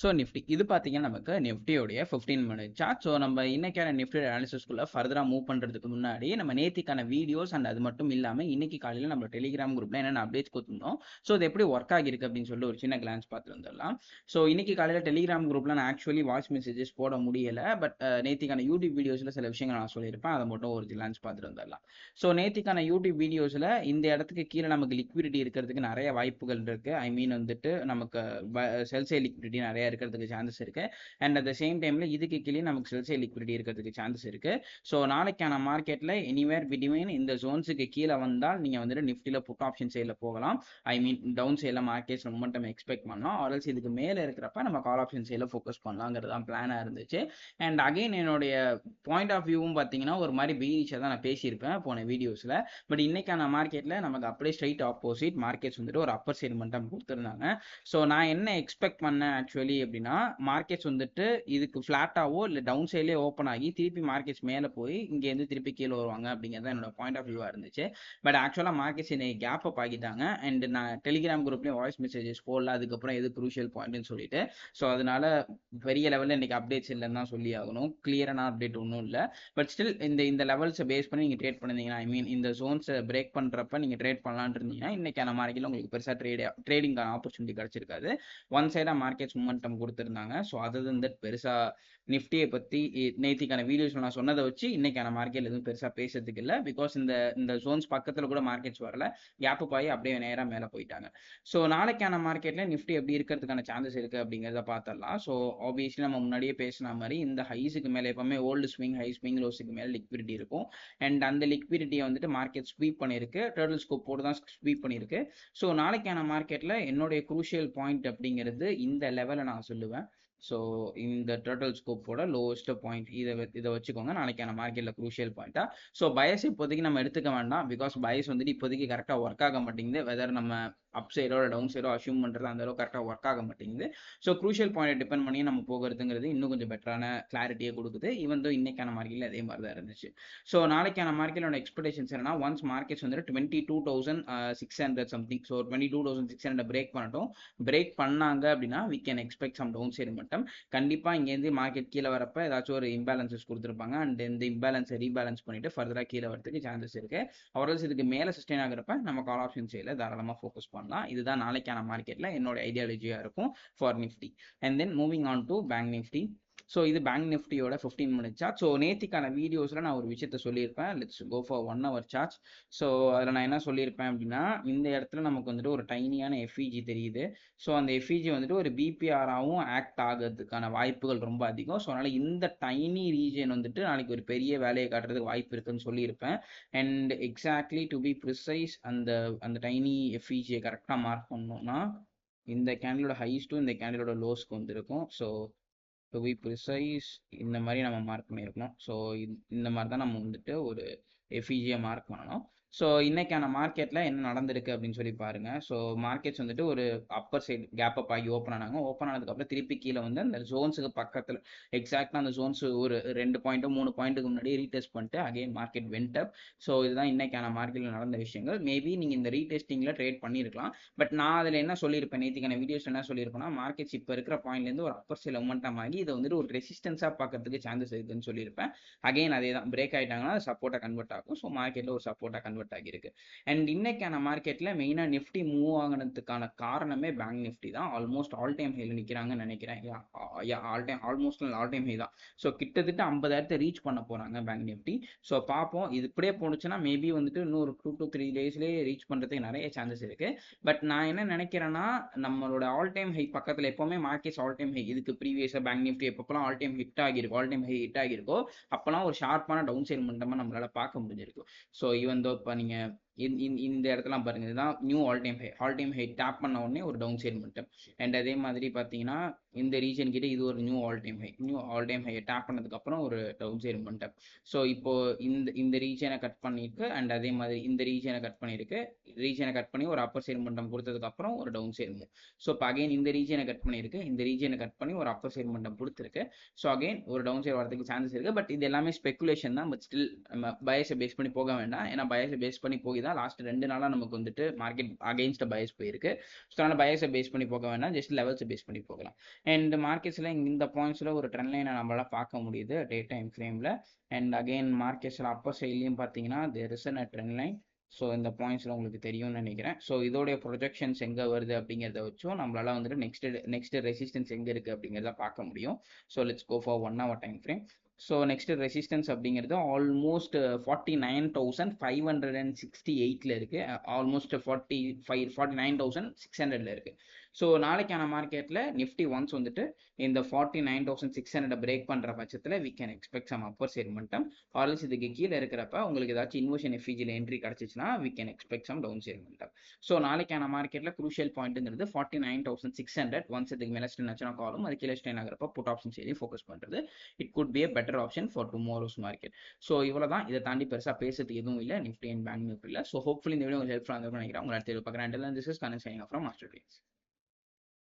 So Nifty இது பார்த்தீங்கன்னா நமக்கு நிஃப்டியோடைய ஃபிஃப்டீன் மினிட் சார்ட் ஸோ நம்ம இன்னைக்கான நிஃப்டியோட அனாலிசிஸ்குள்ளே ஃபர்தராக மூவ் பண்ணுறதுக்கு முன்னாடி நம்ம நேத்திக்கான வீடியோஸ் அண்ட் அது மட்டும் இல்லாமல் இன்னைக்கு காலையில் நம்ம டெலிகிராம் குரூப்ல என்னென்ன அப்டேட்ஸ் கொடுத்துருந்தோம். ஸோ அது எப்படி ஒர்க் ஆகிருக்கு அப்படின்னு சொல்லிட்டு ஒரு சின்ன கிளான்ஸ் பார்த்து வந்துடலாம். ஸோ இன்னைக்கு காலையில் டெலிகிராம் குரூப்ல நான் ஆக்சுவலி வாய்ஸ் மெசேஜஸ் போட முடியலை. பட் நேத்திக்கான யூடியூப் வீடியோஸில் சில விஷயங்கள் நான் சொல்லியிருப்பேன். அதை மட்டும் ஒரு கிளான்ஸ் பார்த்துட்டு வந்துடலாம். ஸோ நேத்திக்கான யூடியூப் வீடியோஸில் இந்த இடத்துக்கு கீழே நமக்கு லிக்விடிட்டி இருக்கிறதுக்கு நிறைய வாய்ப்புகள் இருக்குது ஐ மீன் வந்துட்டு நமக்கு செல்சே லிக்விடிட்டி நிறைய இருக்கிறதுக்கு சான்சஸ் இருக்கு. அண்ட் அட் த சேம் டைம்ல இதுக்கு கீழே நமக்கு செல்சே லிக்விடிட்டி இருக்கிறதுக்கு சான்சஸ் இருக்கு. ஸோ நாளைக்கான மார்க்கெட்ல எனிவேர் பிட்வீன் இந்த ஜோன்ஸுக்கு கீழே வந்தால் நீங்க வந்துட்டு நிஃப்டில புட் ஆப்ஷன் சைடில் போகலாம். ஐ மீன் டவுன் சைடில் மார்க்கெட்ஸ் ரொம்ப நம்ம எக்ஸ்பெக்ட் பண்ணலாம். ஆர்எல்ஸ் இதுக்கு மேலே இருக்கிறப்ப நம்ம கால் ஆப்ஷன் சைடில் ஃபோக்கஸ் பண்ணலாங்கிறது தான் பிளானாக இருந்துச்சு. அண்ட் அகைன் என்னுடைய பாயிண்ட் ஆஃப் வியூவும் பார்த்தீங்கன்னா ஒரு மாதிரி பீரிச்சாக தான் நான் பேசியிருப்பேன் போன வீடியோஸில் பட் இன்னைக்கான மார்க்கெட்டில் நமக்கு அப்படியே ஸ்ட்ரைட் ஆப்போசிட் மார்க்கெட்ஸ் வந்துட்டு ஒரு அப்பர் சைடு மட்டும் கொடுத்துருந்தாங்க. ஸோ நான் என்ன எக்ஸ்பெக்ட் பண்ணேன் ஆக்சுவலி அப்படின்னா மார்க்கெட்ஸ் வந்துட்டு இதுக்கு ஃப்ளாட்டாவோ இல்லை டவுன் சைட்லேயே ஓப்பன் ஆகி திருப்பி மார்க்கெட்ஸ் மேலே போய் இங்கேருந்து திருப்பி கீழே வருவாங்க அப்படிங்கிறது என்னோட பாயிண்ட் ஆஃப் வியூவாக இருந்துச்சு. பட் ஆக்சுவலாக மார்க்கெட்ஸ் இன்னைக்கு கேப் அப் ஆகிட்டாங்க அண்ட் நான் டெலிகிராம் குரூப்லேயும் வாய்ஸ் மெசேஜஸ் போடல. அதுக்கப்புறம் எது குரூஷியல் பாயிண்ட்னு சொல்லிட்டு. ஸோ அதனால பெரிய லெவலில் இன்னைக்கு அப்டேட்ஸ் இல்லைன்னு தான் சொல்லி ஆகணும். கிளியரான அப்டேட் ஒன்றும் இல்லை. பட் ஸ்டில் இந்த இந்த லெவல்ஸை பேஸ் பண்ணி நீங்கள் ட்ரேட் பண்ணிருந்தீங்கன்னா ஐ மீன் இந்த ஜோன்ஸை பிரேக் பண்ணுறப்ப நீங்கள் ட்ரேட் பண்ணலான்னு இருந்தீங்கன்னா இன்னைக்கான மார்க்கெட்டில் உங்களுக்கு பெருசாக ட்ரேட் ட்ரேடிங்கான ஆப்பர்ச்சுனிட்டி கிடச்சிருக்காது. ஒன் சைடாக மார்க்கெட்ஸ் மூமெண்டம் கொடுத்துருந்தாங்க. ஸோ அதர் தன் தட் பெருசாக நிஃப்டியை பற்றி நேத்திக்கான வீடியோஸ் நான் சொன்னதை வச்சு இன்னைக்கான மார்க்கெட் எதுவும் பெருசாக பேசுறதுக்கு இல்லை. பிகாஸ் இந்த இந்த ஜோன்ஸ் பக்கத்தில் கூட மார்க்கெட்ஸ் வரல. கேப்பு பாய் அப்படியே நேராக மேலே போயிட்டாங்க. ஸோ நாளைக்கான மார்க்கெட்டில் நிஃப்டி எப்படி இருக்கிறதுக்கான சான்சஸ் இருக்குது அப்படிங்கிறத பார்த்துடலாம் ஸோ ஆப்வியஸ்லி நம்ம முன்னாடியே பேசின மாதிரி இந்த ஹைஸுக்கு மேலே எப்பவுமே ஓல்டு ஸ்விங் ஹை ஸ்விங் லோஸுக்கு மேலே லிக்விடிட்டி இருக்கும். அண்ட் அந்த லிக்விடிட்டியை வந்துட்டு மார்க்கெட் ஸ்வீப் பண்ணியிருக்கு. டேர்டல் ஸ்கோப் போட்டு தான் ஸ்வீப் பண்ணியிருக்கு. ஸோ நாளைக்கான மார்க்கெட்டில் என்னுடைய குரூஷியல் பாயிண்ட் அப்படிங்கிறது இந்த லெவலை நான் சொல்லுவேன். ஸோ இந்த டோட்டல் ஸ்கோப்போட லோவஸ்ட் பாயிண்ட் இதை இதை வச்சுக்கோங்க. நாளைக்கான மார்க்கெட்டில் குரூஷியல் பாயிண்ட்டா ஸோ பயஸ் இப்போதைக்கு நம்ம எடுத்துக்க வேண்டாம். பிகாஸ் பயஸ் வந்துட்டு இப்போதைக்கு கரெக்டாக ஒர்க் ஆக மாட்டேங்குது. வெதர் நம்ம அப் சைடோ டவுன் சைடோ அசியூம் பண்ணுறது அந்த அளவுக்கு கரெக்டாக ஒர்க் ஆக மாட்டேங்குது. ஸோ குரூஷியல் பாயிண்ட் டிபெண்ட் பண்ணி நம்ம போகிறதுங்கிறது இன்னும் கொஞ்சம் பெட்டரான கிளாரிட்டியை கொடுக்குது. ஈவன் தோ இன்னைக்கான மார்க்கெட்டில் அதே மாதிரி தான் இருந்துச்சு. ஸோ நாளைக்கான மார்க்கெட்டோட எக்ஸ்பெக்டேஷன்ஸ் என்னன்னா ஒன்ஸ் மார்க்கெட்ஸ் வந்துட்டு twenty two thousand six hundred something so twenty two thousand six hundred break பண்ணட்டும். பிரேக் பண்ணாங்க அப்படின்னா we can expect some down side மட்டும். கண்டிப்பாக இங்கேருந்து மார்க்கெட் கீழே வரப்ப ஏதாச்சும் ஒரு இம்பேலன்சஸ் கொடுத்துருப்பாங்க. அண்ட் இந்த இம்பேலன்ஸை ரீபேலன்ஸ் பண்ணிட்டு ஃபர்தராக கீழே வரதுக்கு சான்சஸ் இருக்கு. அவர்கள் இதுக்கு மேலே சஸ்டெயின் ஆகிறப்ப நம்ம கால் ஆப்ஷன் சைடில் தாராளமாக ஃபோக்கஸ் பண்ணலாம். இதுதான் நாளைக்கான மார்க்கெட்டில் என்னோட ஐடியாலஜியாக இருக்கும் for Nifty and then moving on to bank Nifty so இது பேங்க் நிஃப்டியோட ஃபிஃப்டீன் மினிட் சார்ட் ஸோ நேத்திக்கான வீடியோஸில் நான் ஒரு விஷயத்த சொல்லியிருப்பேன். Let's go for one hour chart so அதில் நான் என்ன சொல்லியிருப்பேன் அப்படின்னா இந்த இடத்துல நமக்கு வந்துட்டு ஒரு டைனியான எஃப்இஜி தெரியுது. ஸோ அந்த எஃப்இஜி வந்துட்டு ஒரு பிபிஆராகவும் ஆக்ட் ஆகிறதுக்கான வாய்ப்புகள் ரொம்ப அதிகம். ஸோ அதனால் இந்த டைனி ரீஜன் வந்துட்டு நாளைக்கு ஒரு பெரிய வேலையை காட்டுறதுக்கு வாய்ப்பு இருக்குன்னு சொல்லியிருப்பேன். And exactly to be precise அந்த அந்த டைனி எஃப்இஜியை கரெக்டாக மார்க் பண்ணோம்னா இந்த கேண்டிலோட ஹைஸ்ட்டும் இந்த கேண்டிலோட லோஸ்க்கு வந்திருக்கும். ஸோ டு பி ப்ரிசைஸ் இந்த மாதிரி நம்ம மார்க் பண்ணியிருக்கணும் ஸோ இந்த மாதிரி தான் நம்ம வந்துட்டு ஒரு எஃபிஜியை மார்க் பண்ணணும். ஸோ இன்னைக்கான மார்க்கெட்டில் என்ன நடந்திருக்கு அப்படின்னு சொல்லி பாருங்க. ஸோ மார்க்கெட்ஸ் வந்துட்டு ஒரு அப்பர் சைடு கேப் அப் ஆகி ஓப்பன் ஆனாங்க. ஓப்பன் ஆனதுக்கப்புறம் திருப்பி கீழே வந்து அந்த ஜோன்ஸுக்கு பக்கத்தில் எக்ஸாக்டாக அந்த ஜோன்ஸ் ஒரு ரெண்டு பாயிண்ட்டோ மூணு பாயிண்ட்டுக்கு முன்னாடி ரீடெஸ்ட் பண்ணிட்டு again market went up so இதுதான் இன்னைக்கான மார்க்கெட்டில் நடந்த விஷயங்கள். மேபி நீங்கள் இந்த ரீடெஸ்டிங்கில் ட்ரேட் பண்ணியிருக்கலாம் பட் நான் அதில் என்ன சொல்லியிருப்பேன்? நேற்றுக்கான வீடியோஸ் என்ன சொல்லியிருப்பேன்னா மார்க்கெட்ஸ் இப்போ இருக்கிற பாயிண்ட்லேருந்து ஒரு அப்பர் சைடில் மொமெண்டம் ஆகி இதை வந்துட்டு ஒரு ரெசிஸ்டன்ஸாக பார்க்கறதுக்கு சான்சஸ் இருக்குன்னு சொல்லியிருப்பேன். அகைன் அதே தான் பிரேக் ஆகிட்டாங்கன்னா சப்போர்ட்டாக கன்வெர்ட் ஆகும். ஸோ மார்க்கெட்டில் ஒரு சப்போர்ட்டாக கன்வெர்ட் ஆகியிருக்கு. அண்ட் இன்னைக்கான மார்க்கெட்டில் மெயினாக நிஃப்டி மூவ் ஆகினதுக்கான காரணமே பேங்க் நிஃப்டி தான். ஆல்மோஸ்ட் ஆல் டைம் ஹைல நிற்கிறாங்கன்னு நினைக்கிறேன். All time almost all time high தான். ஸோ கிட்டத்தட்ட ஐம்பதாயிரத்தை ரீச் பண்ண போகிறாங்க பேங்க் நிஃப்டி ஸோ பார்ப்போம். இது இப்படியே போணுச்சுன்னா மேபி வந்துட்டு இன்னொரு டூ டு த்ரீ டேஸ்லேயே ரீச் பண்ணுறதுக்கு நிறைய சான்சஸ் இருக்குது பட் நான் என்ன நினைக்கிறேன்னா நம்மளோட ஆல் டைம் ஹை பக்கத்தில் எப்போவுமே மார்க்கெட்ஸ் ஆல் டைம் ஹை இதுக்கு ப்ரீவியஸாக பேங்க் நிஃப்டி எப்பப்பெல்லாம் ஆல் டைம் ஹிட் ஆகிருக்கும் ஆல் டைம் ஹை ஹிட் ஆகிருக்கோ அப்போல்லாம் ஒரு ஷார்ப்பான டவுன் சைட் மட்டுமா நம்மளால பார்க்க முடிஞ்சிருக்கும் ஸோ ஈவன் தோ இப்போ நீங்கள் இந்த இடத்துலாம் பாருங்க. இதுதான் new all time high all time high tap பண்ண உடனே ஒரு டவுன் சைட் மட்டும். அண்ட் அதே மாதிரி பார்த்தீங்கன்னா இந்த ரீஜன் கிட்ட இது ஒரு new all time high new all time high tap பண்ணதுக்கப்புறம் ஒரு டவுன் சைட் மட்டும். ஸோ இப்போ இந்த இந்த ரீஜனை கட் பண்ணியிருக்கு. அண்ட் அதே மாதிரி இந்த ரீஜனை கட் பண்ணியிருக்கு. ரீஜனை கட் பண்ணி ஒரு அப்பர் சைட் மட்டும் கொடுத்ததுக்கப்புறம் ஒரு டவுன் சைட் மூவ் ஸோ இப்போ அகைன் இந்த ரீஜனை கட் பண்ணியிருக்கு. இந்த ரீஜனை கட் பண்ணி ஒரு அப்பர் சைட் மட்டும் கொடுத்துருக்கு. ஸோ அகைன் ஒரு டவுன் சைட் வரதுக்கு சான்சஸ் இருக்குது பட் இது எல்லாமே ஸ்பெகுலேஷன் தான். பட் ஸ்டில் நம்ம பயஸை பேஸ் பண்ணி போக வேண்டாம். ஏன்னா பயஸை பேஸ் பண்ணி போய் தான் லாஸ்ட் ரெண்டு நாளாக நமக்கு வந்துட்டு மார்க்கெட் அகெயின்ஸ்ட் பயஸ் போயிருக்கு. ஸோ அதனால் பயஸை பேஸ் பண்ணி போக வேணாம். ஜஸ்ட் லெவல்ஸை பேஸ் பண்ணி போகலாம். அண்ட் மார்க்கெட்ஸில் இந்த பாயிண்ட்ஸில் ஒரு ட்ரெண்ட் லைனை நம்மளால பார்க்க முடியுது. டே டைம் ஃப்ரேமில் அண்ட் அகெயின் மார்க்கெட்ஸில் அப்பர் சைட்லையும் பார்த்தீங்கன்னா there is a trend line so இந்த பாயிண்ட்ஸில் உங்களுக்கு தெரியும்னு நினைக்கிறேன். ஸோ இதோடைய ப்ரொஜெக்ஷன்ஸ் எங்கே வருது அப்படிங்கிறத வச்சும் நம்மளால வந்துட்டு நெக்ஸ்ட் நெக்ஸ்ட் ரெசிஸ்டன்ஸ் எங்கே இருக்குது அப்படிங்கிறத பார்க்க முடியும். So let's go for one hour time frame so next resistance அப்படிங்கிறது almost forty nine thousand five hundred and sixty எயிட்டில் இருக்குது almost forty five forty nine thousand six ஹண்ட்ரட்ல இருக்குது ஸோ நாளைக்கான மார்க்கெட்டில் நிஃப்டி ஒன்ஸ் வந்துட்டு இந்த forty nine thousand six hundred break பண்ணுற பட்சத்தில் we can expect some upper sentiment else இதுக்கு கீழே இருக்கிறப்ப உங்களுக்கு ஏதாச்சும் இன்வெஷன் எஃபிஜியில் entry கிடச்சிச்சுன்னா we can expect some down sentiment so நாளைக்கான மார்க்கெட்டில் crucial பாயிண்ட்ங்கிறது forty nine thousand six hundred once இதுக்கு மேலே ஸ்டென் ஆச்சுன்னா காலும் அது கீழே ஸ்டென் ஆகிறப்ப புட் ஆப்ஷன் சரி ஃபோக்கஸ் பண்ணுறது it could be better better option for tomorrow's market so இவ்வளோ தான் இதை தாண்டி பெருசாக பேசுறதுக்கு எதுவும் இல்லை. நிஃப்டி அண்ட் பேங்க் நிஃப்டி இல்லை. ஸோ ஹோப்ஃபுல்லி இந்த வீடியோ உங்களுக்கு ஹெல்ப்ஃபுல்லாக நினைக்கிறேன். உங்களை அடுத்த பார்க்குறேன். This is connect signing from master